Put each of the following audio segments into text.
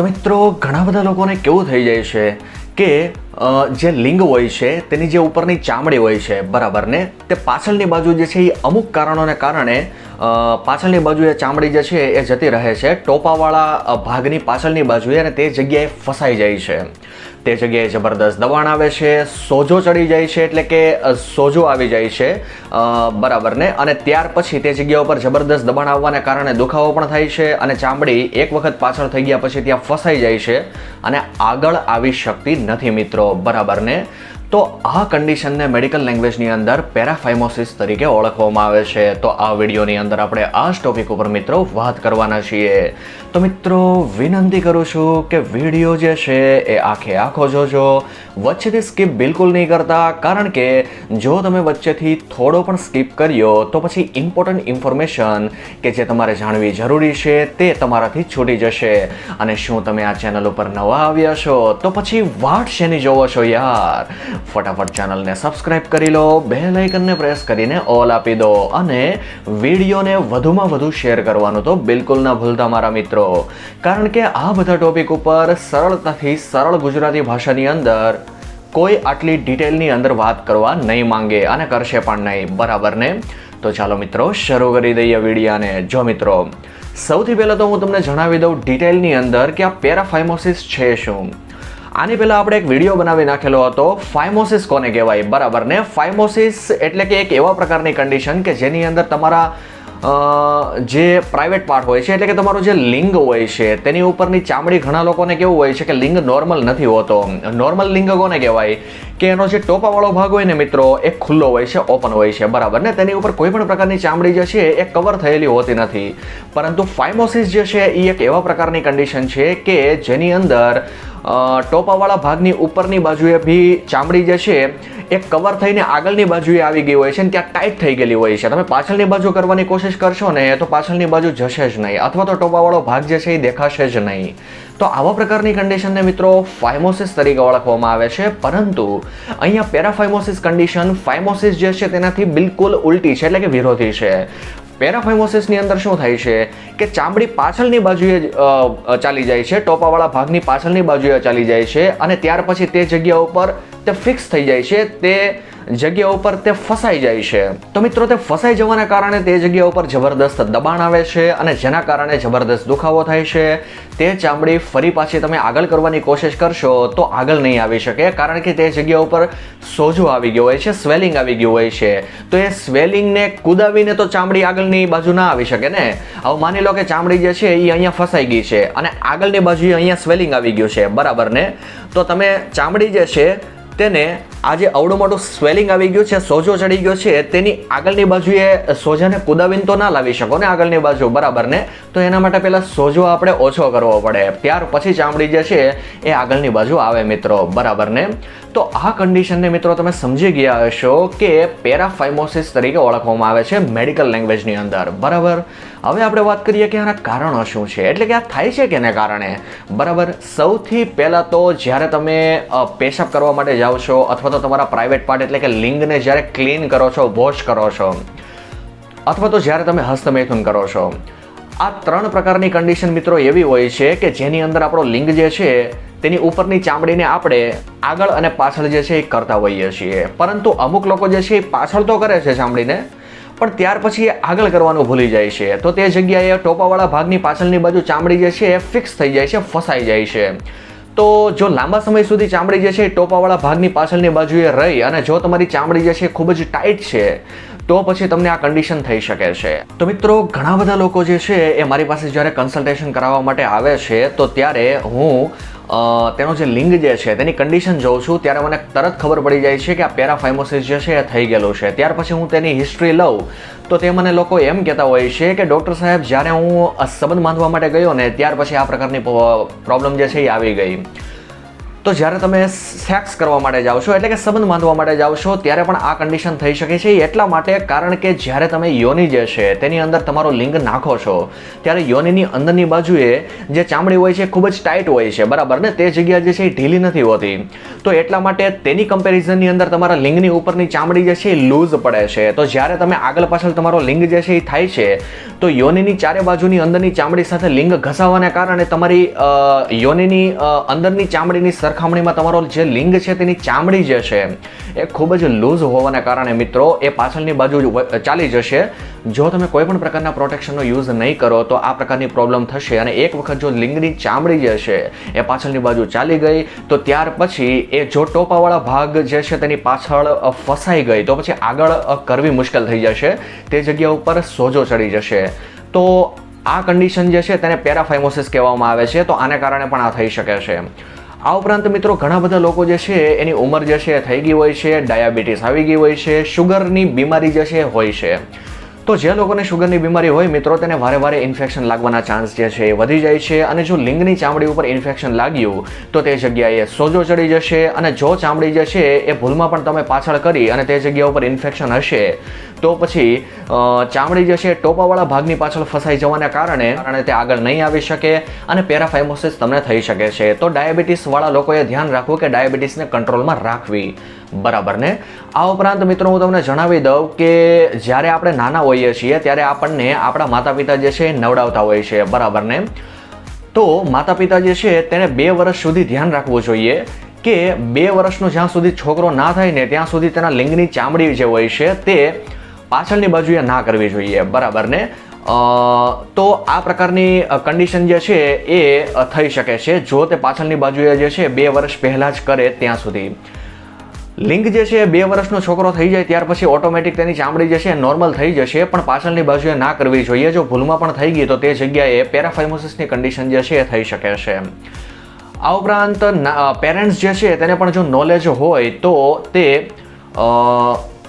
તો મિત્રો ઘણા બધા લોકોને કેવું થઈ જાય છે કે જે લિંગ હોય છે, તેની જે ઉપરની ચામડી હોય છે, બરાબર ને? તે પાછળની બાજુ જે છે એ અમુક કારણોને કારણે પાછળની બાજુએ ચામડી જે છે એ જતી રહે છે. ટોપાવાળા ભાગની પાછળની બાજુએ અને તે જગ્યાએ ફસાઈ જાય છે. તે જગ્યાએ જબરદસ્ત દબાણ આવે છે, સોજો ચડી જાય છે એટલે કે સોજો આવી જાય છે બરાબર ને? અને ત્યાર પછી તે જગ્યા ઉપર જબરદસ્ત દબાણ આવવાને કારણે દુખાવો પણ થાય છે અને ચામડી એક વખત પાછળ થઈ ગયા પછી ત્યાં ફસાઈ જાય છે અને આગળ આવી શકતી નથી મિત્રો. બરાબર ને તો આ કન્ડિશનને મેડિકલ લેંગ્વેજની અંદર પેરાફાઇમોસિસ તરીકે ઓળખવામાં આવે છે. તો આ વિડીયોની અંદર આપણે આ જ ટોપિક ઉપર મિત્રો વાત કરવાના છીએ. તો મિત્રો, વિનંતી કરું છું કે વીડિયો જે છે એ આખે આખો જોજો. વચ્ચેથી સ્કીપ બિલકુલ નહીં કરતા, કારણ કે જો તમે વચ્ચેથી થોડો પણ સ્કીપ કર્યો, તો પછી ઇમ્પોર્ટન્ટ ઇન્ફોર્મેશન કે જે તમારે જાણવી જરૂરી છે તે તમારાથી છૂટી જશે. અને શું તમે આ ચેનલ ઉપર નવા આવ્યા છો? તો પછી વાટ શેની જોવો છો યાર. ફટાફટ ચેનલને સબસ્ક્રાઇબ કરી લો બે લાઇકનને પ્રેસ કરીને ઓલ આપી દો અને વિડીયોને વધુમાં વધુ શેર કરવાનું તો બિલકુલ ના ભૂલતા મારા મિત્રો. કારણ કે આ બધા ટોપિક ઉપર સરળતાથી સરળ ગુજરાતી ભાષાની અંદર કોઈ આટલી ડિટેલની અંદર વાત કરવા નહીં માંગે અને કરશે પણ નહીં. બરાબર ને? તો ચાલો મિત્રો, શરૂ કરી દઈએ વિડીયાને જો મિત્રો, સૌથી પહેલાં તો હું તમને જણાવી દઉં ડિટેલની અંદર કે આ પેરાફાઇમોસિસ છે શું. આની પહેલા આપણે એક વીડિયો બનાવી નાખેલો હતો. ફાઇમોસિસ કોને કહેવાય? બરાબર ને? ફાઇમોસિસ એટલે કે એક એવા પ્રકારની કન્ડિશન કે જેની અંદર તમારા જે પ્રાઇવેટ પાર્ટ હોય છે, એટલે કે તમારું જે લિંગ હોય છે, તેની ઉપરની ચામડી ઘણા લોકોને કેવું હોય છે કે લિંગ નોર્મલ નથી હોતો. નોર્મલ લિંગ કોને કહેવાય? કે એનો જે ટોપાવાળો ભાગ હોય ને મિત્રો, એ ખુલ્લો હોય છે ઓપન હોય છે, બરાબર ને? તેની ઉપર કોઈ પણ પ્રકારની ચામડી જે છે, એ કવર થયેલી હોતી નથી. પરંતુ ફાઇમોસિસ જે છે, એ એક એવા પ્રકારની કન્ડિશન છે કે જેની અંદર ટોપાવાળા ભાગની ઉપરની બાજુએ બી ચામડી જે છે એ કવર થઈને આગળની બાજુએ આવી ગઈ હોય છે ને ત્યાં ટાઈટ થઈ ગયેલી હોય છે. તમે પાછળની બાજુ કરવાની કોશિશ કરશો ને, તો પાછળની બાજુ જશે જ નહીં. અથવા તો ટોપાવાળો ભાગ જે છે એ દેખાશે જ નહીં. તો આવા પ્રકારની કન્ડિશનને મિત્રો ફાઇમોસિસ તરીકે ઓળખવામાં આવે છે. પરંતુ અહીંયા પેરાફાઇમોસિસ કન્ડિશન ફાઇમોસિસ જે છે તેનાથી બિલકુલ ઉલટી છે, એટલે કે વિરોધી છે. પેરાફાઇમોસિસની અંદર શું થાય છે કે ચામડી પાછળની બાજુએ ચાલી જાય છે, ટોપાવાળા ભાગની પાછળની બાજુએ ચાલી જાય છે અને ત્યાર પછી તે જગ્યા ઉપર તે ફિક્સ થઈ જાય છે. તે જગ્યા ઉપર તે ફસાઈ જાય છે. તો મિત્રો, તે ફસાઈ જવાના કારણે તે જગ્યા ઉપર જબરદસ્ત દબાણ આવે છે અને જેના કારણે જબરદસ્ત દુખાવો થાય છે. તે ચામડી ફરી પાછી તમે આગળ કરવાની કોશિશ કરશો તો આગળ નહીં આવી શકે, કારણ કે તે જગ્યા ઉપર સોજો આવી ગયો હોય છે, સ્વેલિંગ આવી ગયું હોય છે. તો એ સ્વેલિંગને કુદાવીને તો ચામડી આગળની બાજુ ના આવી શકે ને? હવે માની લો કે ચામડી જે છે એ અહીંયા ફસાઈ ગઈ છે અને આગળની બાજુએ અહીંયા સ્વેલિંગ આવી ગયું છે, બરાબર ને? તો તમે ચામડી જે છે તેને આ જે અવડું મોટું સ્વેલિંગ આવી ગયું છે, સોજો ચડી ગયો છે, તેની આગળની બાજુએ સોજાને કુદાવીને તો ના લાવી શકો ને આગળની બાજુ, બરાબર ને? તો એના માટે પહેલાં સોજો આપણે ઓછો કરવો પડે. ત્યાર પછી ચામડી જે છે એ આગળની બાજુ આવે મિત્રો, બરાબર ને? તો આ કન્ડિશનને મિત્રો તમે સમજી ગયા હશો કે પેરાફાઇમોસિસ તરીકે ઓળખવામાં આવે છે, મેડિકલ લેંગ્વેજની અંદર, બરાબર? હવે આપણે વાત કરીએ કે આના કારણો શું છે. એટલે કે આ થાય છે કેને કારણે? બરાબર? સૌથી પહેલાં તો જ્યારે તમે પેશઅપ કરવા માટે જાઓ છો અથવા તો તમારા પ્રાઇવેટ પાર્ટ એટલે કે લિંગને જ્યારે ક્લીન કરો છો વોશ કરો છો, અથવા તો જ્યારે તમે હસ્તમૈથુન કરો છો, આ ત્રણ પ્રકારની કન્ડિશન મિત્રો એવી હોય છે કે જેની અંદર આપણો લિંગ જે છે, તેની ઉપરની ચામડીને આપણે આગળ અને પાછળ જે છે એ કરતા હોઈએ છીએ. પરંતુ અમુક લોકો જે છે એ પાછળ તો કરે છે ચામડીને પણ ત્યાર પછી એ આગળ કરવાનું ભૂલી જાય છે. તો તે જગ્યાએ ટોપાવાળા ભાગની પાછળની બાજુ ચામડી જે છે એ ફિક્સ થઈ જાય છે, ફસાઈ જાય છે. તો જો લાંબા સમય સુધી ચામડી જે છે ટોપાવાળા ભાગની પાછળની બાજુએ રહી અને જો તમારી ચામડી જે છે ખૂબ જ ટાઈટ છે તો પછી તમને આ કન્ડિશન થઈ શકે છે. તો મિત્રો, ઘણા બધા લોકો જે છે એ મારી પાસે જ્યારે કન્સલ્ટેશન કરાવવા માટે આવે છે, તો ત્યારે હું તેનો જે લિંગ જે છે તેની કન્ડિશન જોઉં છું. ત્યારે મને તરત ખબર પડી જાય છે કે આ પેરાફાઇમોસિસ જે છે એ થઈ ગયેલું છે. ત્યાર પછી હું તેની હિસ્ટ્રી લઉં. તો તે મને લોકો એમ કહેતા હોય છે કે ડૉક્ટર સાહેબ, જ્યારે હું સંબંધ બાંધવા માટે ગયો ને, ત્યાર પછી આ પ્રકારની પ્રોબ્લેમ જે છે એ આવી ગઈ. તો જ્યારે તમે સેક્સ કરવા માટે જાઓ છો, એટલે કે સંબંધ બાંધવા માટે જાઓ છો, ત્યારે પણ આ કન્ડિશન થઈ શકે છે. એટલા માટે કારણ કે જ્યારે તમે યોની જે છે, તેની અંદર તમારો લિંગ નાખો છો, ત્યારે યોનીની અંદરની બાજુએ જે ચામડી હોય છે, ખૂબ જ ટાઈટ હોય છે, બરાબર ને? તે જગ્યા જે છે, એ ઢીલી નથી હોતી. તો એટલા માટે તેની કમ્પેરિઝનની અંદર તમારા લિંગની ઉપરની ચામડી જે છે, એ લૂઝ પડે છે. તો જ્યારે તમે આગળ પાછળ તમારો લિંગ જે છે, એ થાય છે, તો યોનીની ચારે બાજુની અંદરની ચામડી સાથે લિંગ ઘસાવાને કારણે તમારી યોનીની અંદરની ચામડીની સરખામણીમાં તમારો જે લિંગ છે તેની ચામડી જે છે એ ખૂબ જ લૂઝ હોવાના કારણે મિત્રો એ પાછળની બાજુ ચાલી જશે. જો તમે કોઈ પણ પ્રકારના પ્રોટેક્શનનો યુઝ નહીં કરો તો આ પ્રકારની પ્રોબ્લેમ થશે અને એક વખત જો લિંગની ચામડી જે છે એ પાછળની બાજુ ચાલી ગઈ, તો ત્યાર પછી એ જો ટોપાવાળા ભાગ જે છે તેની પાછળ ફસાઈ ગઈ, તો પછી આગળ કરવી મુશ્કેલ થઈ જશે. તે જગ્યા ઉપર સોજો ચડી જશે. તો આ કન્ડિશન જે છે તેને પેરાફાઇમોસિસ કહેવામાં આવે છે. તો આને કારણે પણ આ થઈ શકે છે. આ ઉપરાંત મિત્રો, ઘણા બધા લોકો જે છે, એની ઉંમર જે છે, થઈ ગઈ હોય છે, ડાયાબિટીસ આવી ગઈ હોય છે શુગરની બીમારી જે છે, હોય છે. તો જે લોકોને શુગરની બીમારી હોય મિત્રો, તેને વારે વારે ઇન્ફેક્શન લાગવાના ચાન્સ જે છે એ વધી જાય છે અને જો લિંગની ચામડી ઉપર ઇન્ફેક્શન લાગ્યું, તો તે જગ્યાએ સોજો ચડી જશે અને જો ચામડી જે છે, એ ભૂલમાં પણ તમે પાછળ કરી અને તે જગ્યા ઉપર ઇન્ફેક્શન હશે. તો પછી ચામડી જે છે ટોપાવાળા ભાગની પાછળ ફસાઈ જવાના કારણે કારણે તે આગળ નહીં આવી શકે અને પેરાફાઇમોસિસ તમને થઈ શકે છે. તો ડાયાબિટીસવાળા લોકોએ ધ્યાન રાખવું કે ડાયાબિટીસને કંટ્રોલમાં રાખવી. બરાબર ને? આ ઉપરાંત મિત્રો હું તમને જણાવી દઉં કે જ્યારે આપણે નાના હોઈએ છીએ, ત્યારે આપણને આપણા માતા પિતા જે છે એ નવડાવતા હોય છે. બરાબર ને? તો માતા પિતા જે છે તેને બે વર્ષ સુધી ધ્યાન રાખવું જોઈએ કે બે વર્ષનો જ્યાં સુધી છોકરો ના થાય ને, ત્યાં સુધી તેના લિંગની ચામડી જે હોય છે તે પાછળની બાજુએ ના કરવી જોઈએ, બરાબર ને? તો આ પ્રકારની કન્ડિશન જે છે એ થઈ શકે છે. જો તે પાછળની બાજુએ જે છે બે વર્ષ પહેલાં જ કરે ત્યાં સુધી. લિંક જે છે બે વર્ષનો છોકરો થઈ જાય ત્યાર પછી ઓટોમેટિક તેની ચામડી જે છે નોર્મલ થઈ જશે, પણ પાછળની બાજુએ ના કરવી જોઈએ. જો ભૂલમાં પણ થઈ ગઈ તો તે જગ્યાએ પેરાફાઇમોસિસની કન્ડિશન જે છે એ થઈ શકે છે. આ ઉપરાંત પેરેન્ટ્સ જે છે, તેને પણ જો નોલેજ હોય તો તે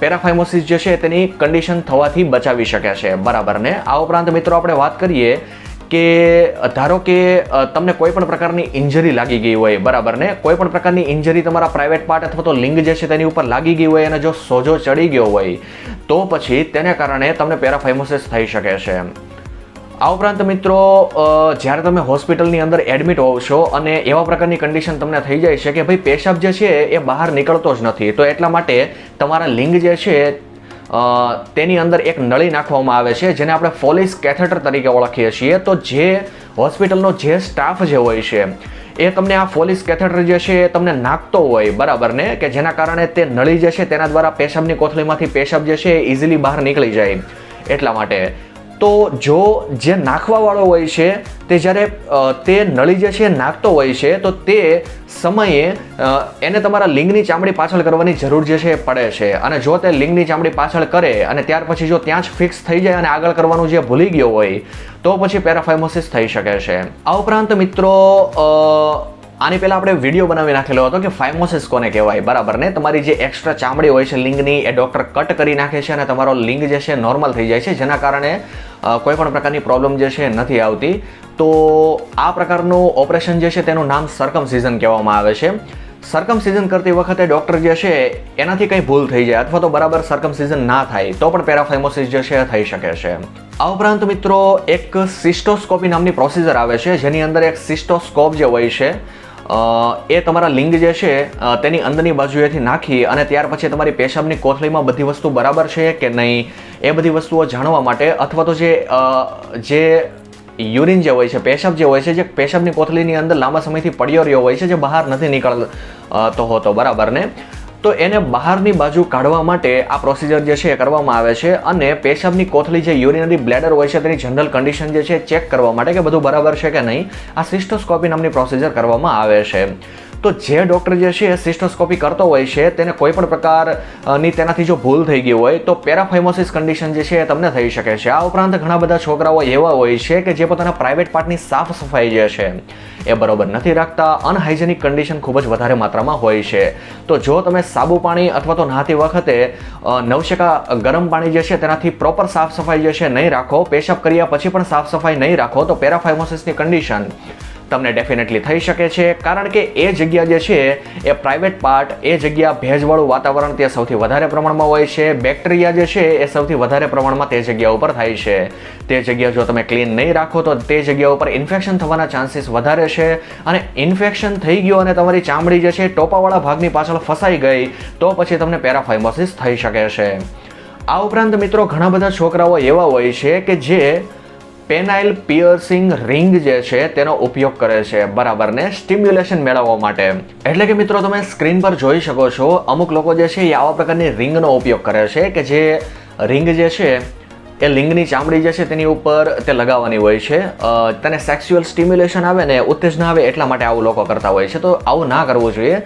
પેરાફાઇમોસિસ જે છે તેની કન્ડિશન થવાથી બચાવી શકે છે. બરાબર ને? આ ઉપરાંત મિત્રો આપણે વાત કરીએ કે ધારો કે તમને કોઈ પણ પ્રકારની ઇન્જરી લાગી ગઈ હોય, બરાબર ને? કોઈ પણ પ્રકારની ઇન્જરી તમારા પ્રાઇવેટ પાર્ટ અથવા તો લિંગ જે છે તેની ઉપર લાગી ગઈ હોય અને જો સોજો ચડી ગયો હોય, તો પછી તેને કારણે તમને પેરાફાઇમોસિસ થઈ શકે છે. આ ઉપરાંત મિત્રો જ્યારે તમે હોસ્પિટલની અંદર એડમિટ હોવ છો અને એવા પ્રકારની કન્ડિશન તમને થઈ જાય છે કે ભાઈ પેશાબ જે છે એ બહાર નીકળતો જ નથી, તો એટલા માટે તમારા લિંગ જે છે તેની અંદર એક નળી નાખવામાં આવે છે, જેને આપણે ફોલિસ કેથેટર તરીકે ઓળખીએ છીએ. તો જે હોસ્પિટલનો જે સ્ટાફ જે હોય છે, એ તમને આ ફોલિસ કેથેટર જે છે એ તમને નાખતો હોય, બરાબર ને? કે જેના કારણે તે નળી જે છે તેના દ્વારા પેશાબની કોથળીમાંથી પેશાબ જે છે એ ઇઝીલી બહાર નીકળી જાય. એટલા માટે તો જો જે નાખવાવાળો હોય છે, તે જ્યારે તે નળી જે છે નાખતો હોય છે, તો તે સમયે એને તમારા લિંગની ચામડી પાછળ કરવાની જરૂર જે છે એ પડે છે. અને જો તે લિંગની ચામડી પાછળ કરે અને ત્યાર પછી જો ત્યાં જ ફિક્સ થઈ જાય અને આગળ કરવાનું જે ભૂલી ગયો હોય, તો પછી પેરાફાઇમોસિસ થઈ શકે છે. આ ઉપરાંત મિત્રો આની પહેલાં આપણે વીડિયો બનાવી નાખેલો હતો કે ફાઇમોસિસ કોને કહેવાય? બરાબર ને? તમારી જે એક્સ્ટ્રા ચામડી હોય છે, લિંગની, એ ડૉક્ટર કટ કરી નાખે છે અને તમારો લિંગ જે છે નોર્મલ થઈ જાય છે, જેના કારણે કોઈ પણ પ્રકારની પ્રોબ્લેમ જે છે, નથી આવતી. તો આ પ્રકારનું ઓપરેશન જે છે, તેનું નામ સરકમ સિઝન કહેવામાં આવે છે. સરકમસિઝન કરતી વખતે ડૉક્ટર જે છે, એનાથી કંઈ ભૂલ થઈ જાય અથવા તો બરાબર સરકમસિઝન ના થાય, તો પણ પેરાફાઇમોસિસ જે છે, થઈ શકે છે. આ ઉપરાંત મિત્રો, એક સિસ્ટોસ્કોપી નામની પ્રોસિજર આવે છે, જેની અંદર એક સિસ્ટોસ્કોપ જે હોય છે એ તમારા લિંગ જે છે તેની અંદરની બાજુએથી નાખી અને ત્યાર પછી તમારી પેશાબની કોથળીમાં બધી વસ્તુ બરાબર છે કે નહીં, એ બધી વસ્તુઓ જાણવા માટે અથવા તો જે જે યુરિન જે હોય છે, પેશાબ જે હોય છે, જે પેશાબની કોથળીની અંદર લાંબા સમયથી પડ્યો રહ્યો હોય છે, જે બહાર નથી નીકળતો હોતો, બરાબર ને? તો એને બહારની બાજુ કાઢવા માટે આ પ્રોસિજર જે છે એ કરવામાં આવે છે અને પેશાબની કોથળી જે યુરિનરી બ્લેડર હોય છે તેની જનરલ કન્ડિશન જે છે ચેક કરવા માટે કે બધું બરાબર છે કે નહીં આ સિસ્ટોસ્કોપી નામની પ્રોસિજર કરવામાં આવે છે. તો જે ડૉક્ટર જે છે એ સિસ્ટોસ્કોપી કરતો હોય છે, તેને કોઈ પણ પ્રકારની તેનાથી જો ભૂલ થઈ ગઈ હોય, તો પેરાફાઇમોસિસ કન્ડિશન જે છે એ તમને થઈ શકે છે. આ ઉપરાંત ઘણા બધા છોકરાઓ એવા હોય છે કે જે પોતાના પ્રાઇવેટ પાર્ટની સાફ સફાઈ જે છે એ બરોબર નથી રાખતા. અનહાઇજેનિક કન્ડિશન ખૂબ જ વધારે માત્રામાં હોય છે. તો જો તમે સાબુ પાણી અથવા તો નહાતી વખતે નવશેકા ગરમ પાણી જે છે તેનાથી પ્રોપર સાફ સફાઈ જે છે નહીં રાખો, પેશાબ કર્યા પછી પણ સાફ સફાઈ નહીં રાખો, તો પેરાફાઇમોસિસની કન્ડિશન તમને ડેફિનેટલી થઈ શકે છે. કારણ કે એ જગ્યા જે છે, એ પ્રાઇવેટ પાર્ટ એ જગ્યા ભેજવાળું વાતાવરણ ત્યાં સૌથી વધારે પ્રમાણમાં હોય છે. બેક્ટેરિયા જે છે, એ સૌથી વધારે પ્રમાણમાં તે જગ્યા ઉપર થાય છે. તે જગ્યા જો તમે ક્લીન નહીં રાખો, તો તે જગ્યા ઉપર ઇન્ફેક્શન થવાના ચાન્સીસ વધારે છે. અને ઇન્ફેક્શન થઈ ગયું અને તમારી ચામડી જે છે, ટોપાવાળા ભાગની પાછળ ફસાઈ ગઈ, તો પછી તમને પેરાફાઇમોસિસ થઈ શકે છે. આ ઉપરાંત મિત્રો, ઘણા બધા છોકરાઓ એવા હોય છે કે જે પેનાઇલ પિયર્સિંગ રિંગ જે છે તેનો ઉપયોગ કરે છે. બરાબર ને સ્ટિમ્યુલેશન મેળવવા માટે. એટલે કે મિત્રો તમે સ્ક્રીન પર જોઈ શકો છો, અમુક લોકો જે છે એ આવા પ્રકારની રિંગનો ઉપયોગ કરે છે કે જે રિંગ જે છે એ લિંગની ચામડી જે છે તેની ઉપર તે લગાવવાની હોય છે. તેને સેક્સ્યુઅલ સ્ટિમ્યુલેશન આવે ને ઉત્તેજના આવે એટલા માટે આવું લોકો કરતા હોય છે. તો આવું ના કરવું જોઈએ.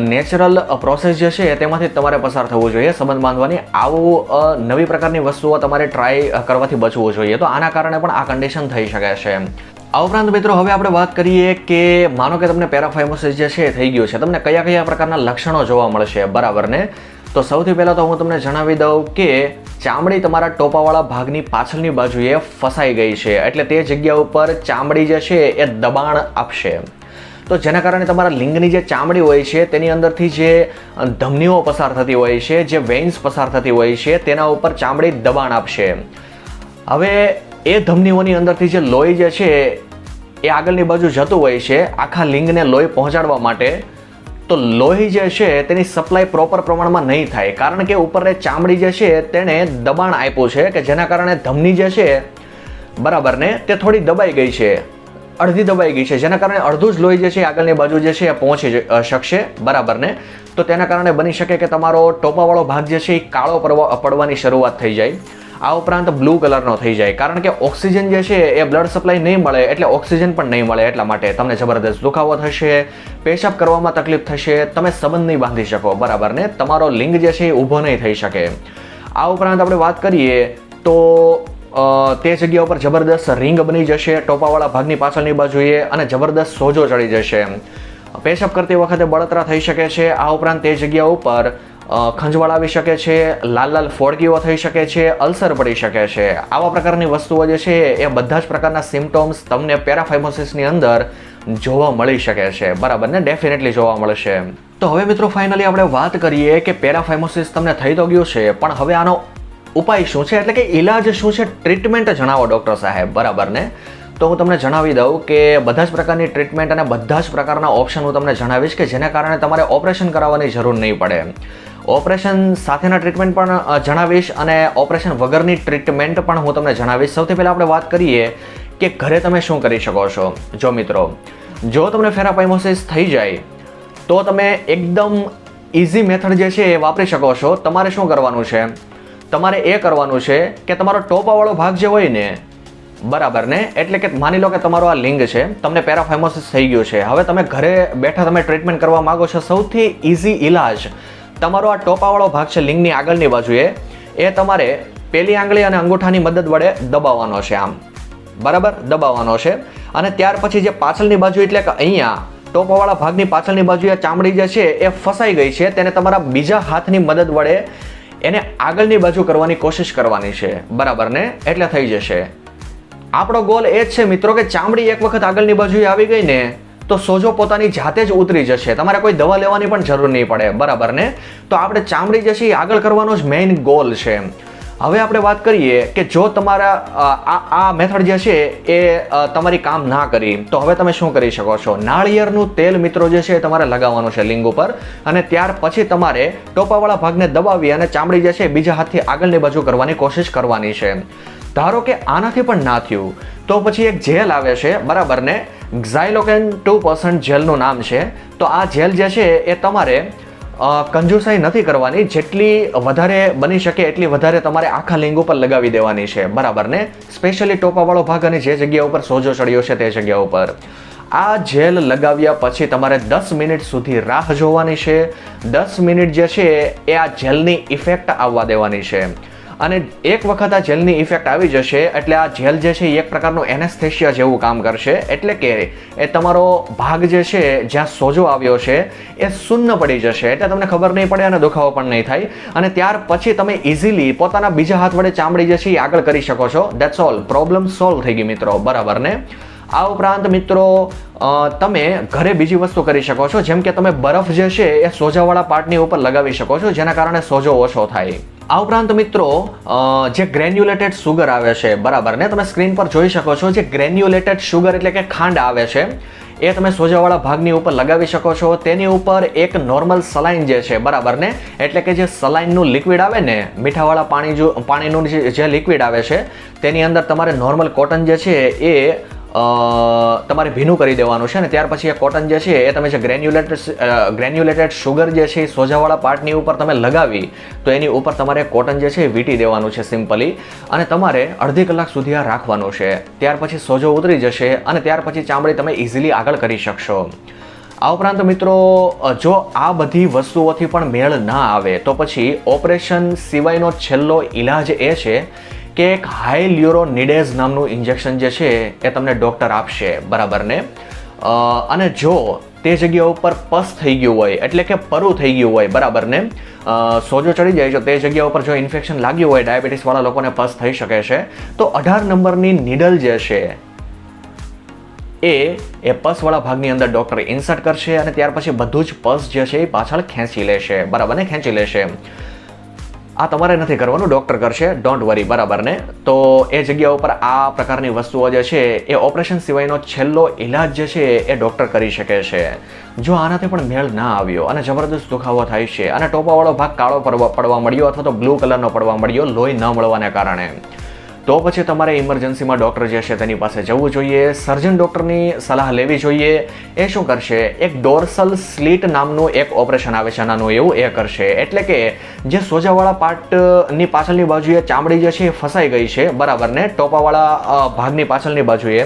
નેચરલ પ્રોસેસ જે છે, તેમાંથી તમારે પસાર થવું જોઈએ. સંબંધ બાંધવાની આવું નવી પ્રકારની વસ્તુઓ તમારે ટ્રાય કરવાથી બચવું જોઈએ. તો આના કારણે પણ આ કન્ડિશન થઈ શકે છે આ ઉપરાંત મિત્રો, હવે આપણે વાત કરીએ કે, માનો કે તમને પેરાફાઇમોસિસ જે છે થઈ ગયું છે. તમને કયા કયા પ્રકારના લક્ષણો જોવા મળશે? બરાબર ને? તો સૌથી પહેલાં તો હું તમને જણાવી દઉં કે, ચામડી તમારા ટોપાવાળા ભાગની પાછળની બાજુએ ફસાઈ ગઈ છે. એટલે તે જગ્યા ઉપર ચામડી જે છે, એ દબાણ આપશે. તો જેના કારણે તમારા લિંગની જે ચામડી હોય છે, તેની અંદરથી જે ધમનીઓ પસાર થતી હોય છે, જે વેઇન્સ પસાર થતી હોય છે, તેના ઉપર ચામડી દબાણ આપશે. હવે, એ ધમનીઓની અંદરથી જે લોહી જે છે, એ આગળની બાજુ જતું હોય છે, આખા લિંગને લોહી પહોંચાડવા માટે, તો લોહી જે છે, તેની સપ્લાય પ્રોપર પ્રમાણમાં નહીં થાય. કારણ કે ઉપર ચામડી જે છે, તેણે દબાણ આપ્યું છે, કે જેના કારણે ધમની જે છે, બરાબર ને, તે થોડી દબાઈ ગઈ છે. અડધી દબાઈ ગઈ છે. જેના કારણે અડધું જ લોહી જે છે આગળની બાજુ જે છે એ પહોંચી શકશે બરાબર ને? તો તેના કારણે બની શકે કે તમારો ટોપાવાળો ભાગ જે છે એ કાળો પડવા, પડવાની શરૂઆત થઈ જાય. આ ઉપરાંત બ્લુ કલરનો થઈ જાય. કારણ કે ઓક્સિજન જે છે એ બ્લડ સપ્લાય નહીં મળે એટલે ઓક્સિજન પણ નહીં મળે એટલા માટે. તમને જબરદસ્ત દુખાવો થશે, પેશાબ કરવામાં તકલીફ થશે, તમે સંબંધ નહીં બાંધી શકો. બરાબર ને? તમારો લિંગ જે છે એ ઊભો નહીં થઈ શકે. આ ઉપરાંત આપણે વાત કરીએ તો તે જગ્યા ઉપર જબરદસ્ત રિંગ બની જશે, ટોપાવાળા ભાગની પાછળની બાજુએ અને જબરદસ્ત સોજો ચડી જશે. પેશાબ કરતી વખતે બળતરા થઈ શકે છે. આ ઉપરાંત તે જગ્યા ઉપર ખંજવાળ આવી શકે છે, લાલ લાલ ફોડકીઓ થઈ શકે છે, અલ્સર પડી શકે છે. આવા પ્રકારની વસ્તુઓ જે છે, એ બધા જ પ્રકારના સિમ્ટોમ્સ તમને પેરાફાઇમોસિસની અંદર જોવા મળી શકે છે. બરાબર ને? ડેફિનેટલી જોવા મળશે. તો હવે મિત્રો ફાઇનલી આપણે વાત કરીએ કે પેરાફાઇમોસિસ તમને થઈ તો ગયું છે, પણ હવે આનો ઉપાય શું છે? એટલે કે ઈલાજ શું છે? ટ્રીટમેન્ટ જણાવો ડૉક્ટર સાહેબ, બરાબર ને? તો હું તમને જણાવી દઉં કે બધા જ પ્રકારની ટ્રીટમેન્ટ અને બધા જ પ્રકારના ઓપ્શન હું તમને જણાવીશ કે જેના કારણે તમારે ઓપરેશન કરાવવાની જરૂર નહીં પડે. ઓપરેશન સાથેના ટ્રીટમેન્ટ પણ જણાવીશ અને ઓપરેશન વગરની ટ્રીટમેન્ટ પણ હું તમને જણાવીશ. સૌથી પહેલાં આપણે વાત કરીએ કે ઘરે તમે શું કરી શકો છો? જો મિત્રો, જો તમને ફેરાપાઇમોસિસ થઈ જાય, તો તમે એકદમ ઇઝી મેથડ જે છે એ વાપરી શકો છો. તમારે શું કરવાનું છે? તમારે એ કરવાનું છે કે તમારો ટોપાવાળો ભાગ જે હોય ને, બરાબર ને? એટલે કે માની લો કે તમારો આ લિંગ છે, તમને પેરાફાઇમોસિસ થઈ ગયું છે. હવે તમે ઘરે બેઠા તમે ટ્રીટમેન્ટ કરવા માંગો છો, સૌથી ઇઝી ઇલાજ તમારો આ ટોપાવાળો ભાગ છે લિંગની આગળની બાજુએ, એ તમારે પેલી આંગળી અને અંગૂઠાની મદદ વડે દબાવવાનો છે આમ. બરાબર? દબાવવાનો છે. અને ત્યાર પછી જે પાછળની બાજુ, એટલે કે અહીંયા, ટોપાવાળા ભાગની પાછળની બાજુ ચામડી જે છે, એ ફસાઈ ગઈ છે, તેને તમારા બીજા હાથની મદદ વડે એને આગળની બાજુ કરવાની કોશિશ કરવાની છે. બરાબર ને? એટલે થઈ જશે. આપણો ગોલ એ જ છે મિત્રો કે ચામડી એક વખત આગળની બાજુએ આવી ગઈ ને, તો સોજો પોતાની જાતે જ ઉતરી જશે. તમારે કોઈ દવા લેવાની પણ જરૂર નહીં પડે. બરાબર ને? તો આપણે ચામડી જે એ આગળ કરવાનો જ મેઇન ગોલ છે. હવે આપણે વાત કરીએ કે જો તમારા આ મેથડ જે છે એ તમારી કામ ના કરી, તો હવે તમે શું કરી શકો છો? નાળિયેરનું તેલ મિત્રો જે છે એ તમારે લગાવવાનું છે લિંગ ઉપર અને ત્યાર પછી તમારે ટોપાવાળા ભાગને દબાવી અને ચામડી જે છે બીજા હાથથી આગળની બાજુ કરવાની કોશિશ કરવાની છે. ધારો કે આનાથી પણ ના થયું, તો પછી એક જેલ આવે છે, બરાબર ને? ઝાયલોકેન ટુ પર્સન્ટ જેલનું નામ છે, તો આ જેલ જે છે એ તમારે કંજુસાઈ નથી કરવાની. જેટલી વધારે બની શકે એટલી વધારે તમારે આખા લિંગ ઉપર લગાવી દેવાની છે. બરાબર ને? સ્પેશિયલી ટોપાવાળો ભાગ અને જે જગ્યા ઉપર સોજો ચડ્યો છે તે જગ્યા ઉપર. આ જેલ લગાવ્યા પછી તમારે દસ મિનિટ સુધી રાહ જોવાની છે. દસ મિનિટ જે છે એ આ જેલની ઇફેક્ટ આવવા દેવાની છે. અને એક વખત આ જેલની ઇફેક્ટ આવી જશે, એટલે આ જેલ જે છે એક પ્રકારનું એનેસ્થેશિયા જેવું કામ કરશે. એટલે કે એ તમારો ભાગ જે છે, જ્યાં સોજો આવ્યો છે, એ શૂન્ય પડી જશે. એટલે તમને ખબર નહીં પડે અને દુખાવો પણ નહીં થાય. અને ત્યાર પછી તમે ઇઝીલી પોતાના બીજા હાથ વડે ચામડી જે છે એ આગળ કરી શકો છો. દેટ્સ ઓલ પ્રોબ્લેમ સોલ્વ થઈ ગઈ મિત્રો, બરાબર ને? આ ઉપરાંત મિત્રો તમે ઘરે બીજી વસ્તુ કરી શકો છો. જેમ કે તમે બરફ જે છે એ સોજાવાળા પાર્ટની ઉપર લગાવી શકો છો, જેના કારણે સોજો ઓછો થાય. આ ઉપરાંત મિત્રો જે ગ્રેન્યુલેટેડ સુગર આવે છે, બરાબર ને? તમે સ્ક્રીન પર જોઈ શકો છો, જે ગ્રેન્યુલેટેડ સુગર એટલે કે ખાંડ આવે છે, એ તમે સોજાવાળા ભાગની ઉપર લગાવી શકો છો. તેની ઉપર એક નોર્મલ સલાઈન જે છે, બરાબર ને? એટલે કે જે સલાઈનનું લિક્વિડ આવે ને, મીઠાવાળા પાણી જો, પાણીનું જે લિક્વિડ આવે છે, તેની અંદર તમારે નોર્મલ કોટન જે છે, એ તમારે ભીનું કરી દેવાનું છે ને ત્યાર પછી એ કોટન જે છે એ તમે જે ગ્રેન્યુલેટેડ ગ્રેન્યુલેટેડ શુગર જે છે એ સોજાવાળા પાર્ટની ઉપર તમે લગાવી, તો એની ઉપર તમારે કોટન જે છે એ વીંટી દેવાનું છે સિમ્પલી અને તમારે અડધી કલાક સુધી આ રાખવાનું છે. ત્યાર પછી સોજો ઉતરી જશે અને ત્યાર પછી ચામડી તમે ઇઝીલી આગળ કરી શકશો. આ ઉપરાંત મિત્રો જો આ બધી વસ્તુઓથી પણ મેળ ના આવે, તો પછી ઓપરેશન સિવાયનો છેલ્લો ઈલાજ એ છે કે એક હાઈ લ્યુરોનિડેઝ નામનું ઇન્જેક્શન જે છે એ તમને ડૉક્ટર આપશે, બરાબર ને? અને જો તે જગ્યા ઉપર પસ થઈ ગયું હોય, એટલે કે પરું થઈ ગયું હોય, બરાબર ને? સોજો ચડી જાય છે, તે જગ્યા ઉપર જો ઇન્ફેક્શન લાગ્યું હોય ડાયાબિટીસવાળા લોકોને પસ થઈ શકે છે, તો અઢાર નંબરની નીડલ જે છે એ એ પસવાળા ભાગની અંદર ડૉક્ટર ઇન્સર્ટ કરશે અને ત્યાર પછી બધું જ પસ જે છે એ પાછળ ખેંચી લેશે, બરાબર ને? ખેંચી લેશે. આ તમારે નથી કરવાનું ડૉક્ટર કરશે. ડોન્ટ વરી બરાબર ને? તો એ જગ્યા ઉપર આ પ્રકારની વસ્તુઓ જે છે, એ ઓપરેશન સિવાયનો છેલ્લો ઈલાજ જે છે, એ ડૉક્ટર કરી શકે છે. જો આનાથી પણ મેળ ના આવ્યો અને જબરદસ્ત દુખાવો થાય છે અને ટોપાવાળો ભાગ કાળો પડવા મળ્યો અથવા તો બ્લુ કલરનો પડવા મળ્યો, લોહી ન મળવાને કારણે. તો પછી તમારે ઇમરજન્સીમાં ડૉક્ટર જે છે તેની પાસે જવું જોઈએ. સર્જન ડૉક્ટરની સલાહ લેવી જોઈએ. એ શું કરશે? એક ડોર્સલ સ્લીટ નામનું એક ઓપરેશન આવે છે, નાનું એવું એ કરશે. એટલે કે જે સોજાવાળા પાર્ટની પાછળની બાજુએ ચામડી જે છે એ ફસાઈ ગઈ છે, બરાબર ને? ટોપાવાળા ભાગની પાછળની બાજુએ.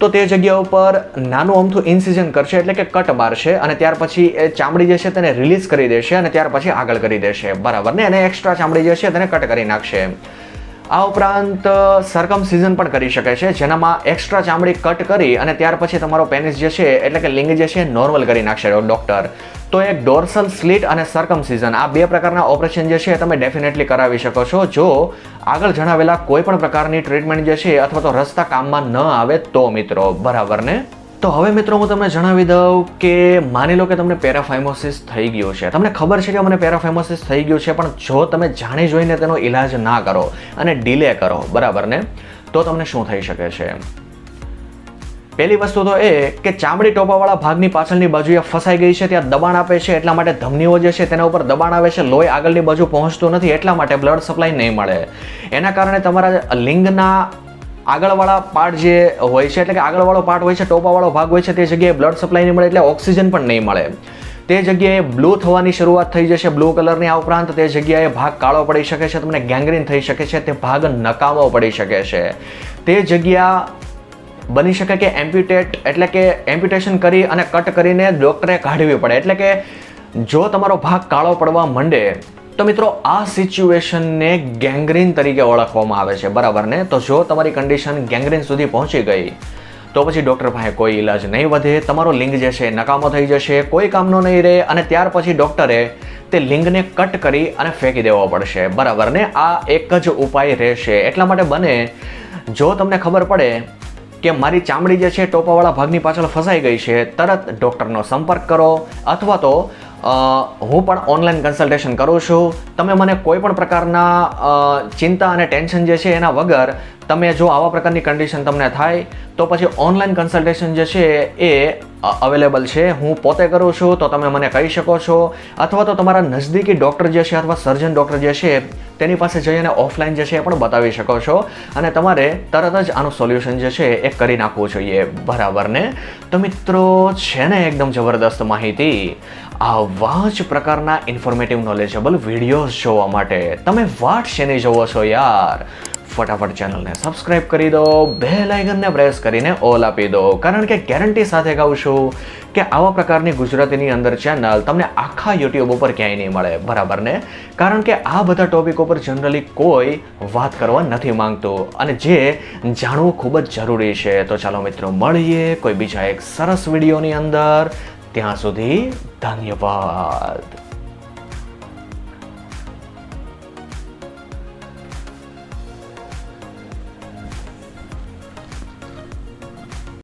તો તે જગ્યા ઉપર નાનું અમથું ઇન્સિઝન કરશે, એટલે કે કટ મારશે અને ત્યાર પછી એ ચામડી જે છે તેને રિલીઝ કરી દેશે અને ત્યાર પછી આગળ કરી દેશે. બરાબર ને? અને એક્સ્ટ્રા ચામડી જે છે તેને કટ કરી નાખશે. આ ઉપરાંત સરકમ સિઝન પણ કરી શકે છે, જેનામાં એક્સ્ટ્રા ચામડી કટ કરી અને ત્યાર પછી તમારો પેનિસ જે છે, એટલે કે લિંગ જે છે નોર્મલ કરી નાખશે ડૉક્ટર તો એક ડોર્સલ સ્લીટ અને સરકમ સિઝન આ બે પ્રકારના ઓપરેશન જે છે, તમે ડેફિનેટલી કરાવી શકો છો. જો આગળ જણાવેલા કોઈ પણ પ્રકારની ટ્રીટમેન્ટ જે છે, અથવા તો રસ્તા કામમાં ન આવે, તો મિત્રો, બરાબર ને? તો હવે મિત્રો હું તમને જણાવી દઉં કે માની લો કે તમને પેરાફાઇમોસિસ થઈ ગયું છે. તમને ખબર છે કે મને પેરાફાઇમોસિસ થઈ ગયું છે, પણ જો તમે જાણી જોઈને તેનો ઈલાજ ના કરો અને ડિલે કરો, બરાબર ને? તો તમને શું થઈ શકે છે? પહેલી વસ્તુ તો એ કે ચામડી ટોપાવાળા ભાગની પાછળની બાજુએ ફસાઈ ગઈ છે, ત્યાં દબાણ આપે છે, એટલા માટે ધમનીઓ જે છે તેના ઉપર દબાણ આવે છે, લોહી આગળની બાજુ પહોંચતું નથી, એટલા માટે બ્લડ સપ્લાય નહીં મળે. એના કારણે તમારા લિંગના આગળવાળા પાર્ટ જે હોય છે, એટલે કે આગળવાળો પાર્ટ હોય છે, ટોપાવાળો ભાગ હોય છે, તે જગ્યાએ બ્લડ સપ્લાય નહીં મળે, એટલે ઓક્સિજન પણ નહીં મળે. તે જગ્યાએ બ્લુ થવાની શરૂઆત થઈ જશે બ્લુ કલરની આ ઉપરાંત, તે જગ્યાએ ભાગ કાળો પડી શકે છે, તમને ગેંગ્રીન થઈ શકે છે, તે ભાગ નકામો પડી શકે છે. તે જગ્યા બની શકે કે એમ્પ્યુટેટ એટલે કે એમ્પ્યુટેશન કરી અને કટ કરીને ડૉક્ટરે કાઢવી પડે. એટલે કે જો તમારો ભાગ કાળો પડવા માંડે તો મિત્રો, આ સિચ્યુએશનને ગેંગ્રીન તરીકે ઓળખવામાં આવે છે. બરાબર ને? તો જો તમારી કન્ડિશન ગેંગ્રીન સુધી પહોંચી ગઈ, તો પછી ડૉક્ટર પાસે કોઈ ઈલાજ નહીં વધે, તમારો લિંગ જે છે નકામો થઈ જશે, કોઈ કામનો નહીં રહે, અને ત્યાર પછી ડૉક્ટરે તે લિંગને કટ કરી અને ફેંકી દેવો પડશે. બરાબર ને? આ એક જ ઉપાય રહેશે. એટલા માટે બને, જો તમને ખબર પડે કે મારી ચામડી જે છે ટોપાવાળા ભાગની પાછળ ફસાઈ ગઈ છે, તરત ડૉક્ટરનો સંપર્ક કરો, અથવા તો હું પણ ઓનલાઈન કન્સલ્ટેશન કરું છું. તમે મને કોઈ પણ પ્રકારના ચિંતા અને ટેન્શન જે છે એના વગર તમે જો આવા પ્રકારની કન્ડિશન તમને થાય, તો પછી ઓનલાઈન કન્સલ્ટેશન જે છે એ અવેલેબલ છે. હું પોતે કરું છું, તો તમે મને કહી શકો છો. અથવા તો તમારા નજદીકી ડૉક્ટર જે છે અથવા સર્જન ડૉક્ટર જે છે, તેની પાસે જઈને ઓફલાઈન જે છે એ પણ બતાવી શકો છો. અને તમારે તરત જ આનું સોલ્યુશન જે છે એ કરી નાખવું જોઈએ બરાબર ને તો મિત્રો, છે ને એકદમ જબરદસ્ત માહિતી. આવા જ પ્રકારના ઇન્ફોર્મેટિવ નોલેજેબલ વિડીયોઝ જોવા માટે તમે વાટ શેની જોવો છો યાર? ફટાફટ ચેનલને સબસ્ક્રાઇબ કરી દો બે લાઇકનને પ્રેસ કરીને ઓલ આપી દો. કારણ કે ગેરંટી સાથે કહું છું કે આવા પ્રકારની ગુજરાતીની અંદર ચેનલ તમને આખા યુટ્યુબ ઉપર ક્યાંય નહીં મળે. બરાબર ને? કારણ કે આ બધા ટોપિક ઉપર જનરલી કોઈ વાત કરવા નથી માંગતું. અને જે જાણવું ખૂબ જ જરૂરી છે. તો ચાલો મિત્રો, મળીએ કોઈ બીજા એક સરસ વિડીયોની અંદર. ત્યાં સુધી ધન્યવાદ.